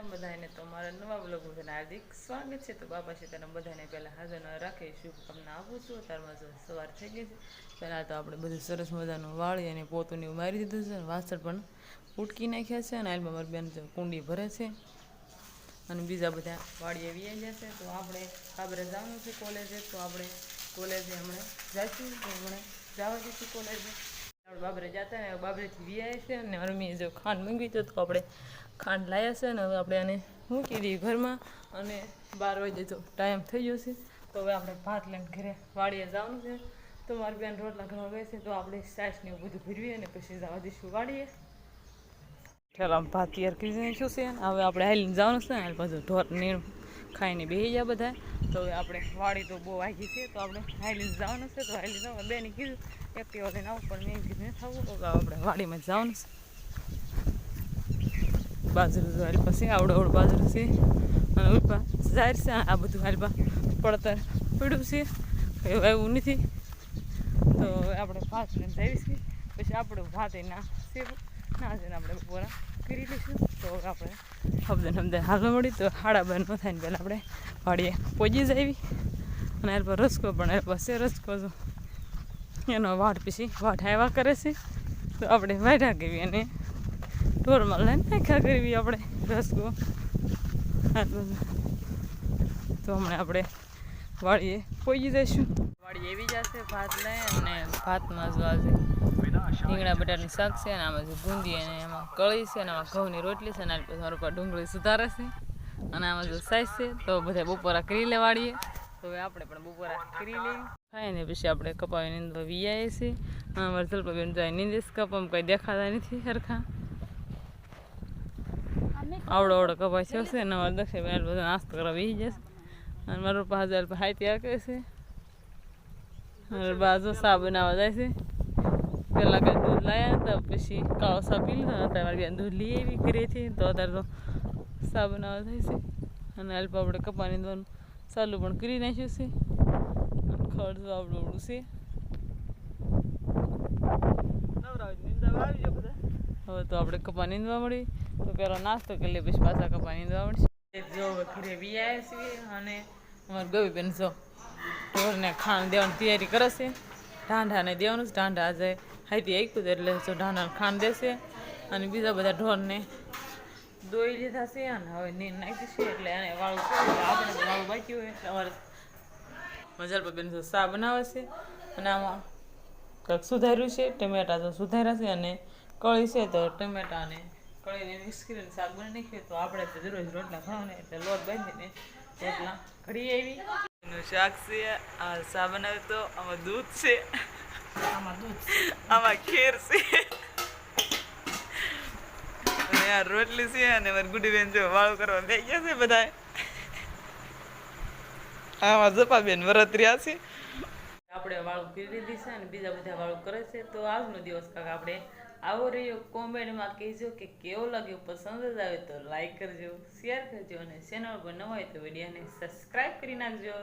સીતારામ બધાને તો મારા નવા બ્લોગમાં બધાને હાર્દિક સ્વાગત છે. તો બાપા સીતારામ બધાને પહેલાં હાજર રાખે. શુભકામના આપું છું. અત્યારમાં જો સવાર થઈ ગઈ છે. પહેલાં તો આપણે બધું સરસ મજાનું વાળી અને પોતું મારી દીધું છે. વાસણ પણ ઉટકી નાખ્યા છે. અને હાલમાં મારી બેન કુંડી ભરે છે. અને બીજા બધા વાડીએ વી જશે તો આપણે આપણે જવાનું છે કોલેજે. તો આપણે કોલેજે હમણાં જઈશું હમણાં જવા દઈશું કોલેજે. બાબરે જતા છે અને હવે આપણે આને મૂકી દઈએ ઘરમાં અને બાર વાગે તો ટાઈમ થઈ ગયો છે. તો હવે આપણે ભાત લઈને ઘરે વાડીએ જવાનું છે. તો મારી બેન રોટલા ઘરમાં ગઈ છે, તો આપણે સાસને એવું બધું ભીરવીએ અને પછી જવા દઈશું વાડીએ. ઠેલામ ભાત તૈયાર કરી નાખ્યું છે. હવે આપણે હાલીને જવાનું છે, હાલ પાછું ઢોર નીણ ખાઈને બેસી ગયા બધા. તો હવે આપણે વાડી તો બહુ વાગી છે, તો આપણે હાલીને જવાનું છે. તો હાલી જવા બેને કીધું એક્ટિવા લઈને આવું, પણ મેં કીધું નથી આવું તો આપણે વાડીમાં જવાનું છે. બાજરું હાલ પાસે આવડો આવડો બાજરું છે. અને ઉપર જાહેર છે, આ બધું હાલપા પડતર પડ્યું છે. કંઈ એવું નથી. તો આપણે ભાત લઈને છીએ. પછી આપણે ભાત ના સેવું, ના જઈને આપણે બપોરા કરી લઈશું. તો આપણે હમદન હમદન હાલ મળી તો હાડા બંધ ન થાય ને પહેલાં આપણે વાડીએ પહોંચી આવી અને હાલ પર રસકો પણ હાલ પાસે રસકો જો એનો વાડ પછી વાટ આવ્યા કરે છે. તો આપણે વાઢા કરવી અને ઢોરમાં લઈને નાખ્યા કરવી આપણે બધું તો હમણાં આપણે વાડીએ પોઈ જઈશું. વાળી એવી જશે ભાત લઈ અને ભાતમાં જો આજે રીંગણા બટાટાનું શાક છે અને આમાં જે ગુંદી અને એમાં કળી છે અને આમાં ઘઉંની રોટલી છે અને આ મારા ઉપર ડુંગળી સુધારે છે. અને આમાં જો સાઈઝ છે તો બધા બપોરા કરી લેવાડીએ તો હવે આપણે પણ બપોરા કરી લઈએ. ખાઈ ને પછી આપણે કપાવીને અંદર વીઆઈએ છીએ. વરસલ જલપાબેન જાય નીંદેશ કપમ કંઈ દેખાતા નથી સરખા આવડો આવડો કપાય છે હશે ને અમારે દક્ષિણ બેન બધો નાસ્તો કરવા વી જશે. અને મારું પાસે હાલ હાઈ તૈયાર કરે છે. અને બાજુ સા બનાવવા જાય છે. પહેલાં કંઈ દૂધ લાવ્યા તો પછી કાળો સા પી લીધો અત્યારે મારી બેન દૂધ લઈ આવી ઘરેથી તો અત્યારે તો સા બનાવવા જાય છે. અને અલ્પ આપણે કપાની દોન ચાલુ પણ કરી નાખ્યું છે. ખડ આવડું છે? હવે તો આપણે કપા નીંદવા મળી. તો પેલો નાસ્તો કરી લે પછી પાછા કપા નીંદવા મળશે. જો ઘરે વી આવ્યા છીએ અને અમારી ગવી બેન જો ઢોરને ખાણ દેવાની તૈયારી કરે છે. ઢાંઢાને દેવાનું છે. ઢાંઢા આજે હાઈથી આપ્યું એટલે જો ઢાંઢાને ખાણ દેશે. અને બીજા બધા ઢોરને દોઈ લીધા છે અને હવે નીર નાખી છે એટલે એને વાળું આપણે પણ વાળું બાકી હોય. એટલે અમારે મજાલ બેન જો સા બનાવે છે. અને આમાં કંઈક સુધાર્યું છે ટમેટા તો સુધાર્યા છે અને કળી છે તો ટમેટા અને કળીને મિક્સ કરીને શાક બની નાખ્યું તો આપણે તો દરરોજ રોટલા ખાવાને એટલે લોટ બાંધીને રોટલા ઘડી આવી. શાક છે આ સા બનાવ્યું તો આમાં દૂધ છે. આમાં દૂધ આમાં ખીર છે. રોટલી છે અને મારી ગુડી બેન જો વાળું કરવા બે ગયા છે બધા આમાં જપા બેન વરતર્યા છે. આપણે વાળું કરી દીધી છે અને બીજા બધા વાળું કરે છે. તો આજનો દિવસ કાંક આપણે આવો રહ્યો. કોમેન્ટમાં કહેજો કે કેવો લાગ્યો? પસંદ જ આવે તો લાઈક કરજો શેર કરજો અને ચેનલ પર ન હોય તો વિડીયોને સબસ્ક્રાઈબ કરી નાખજો.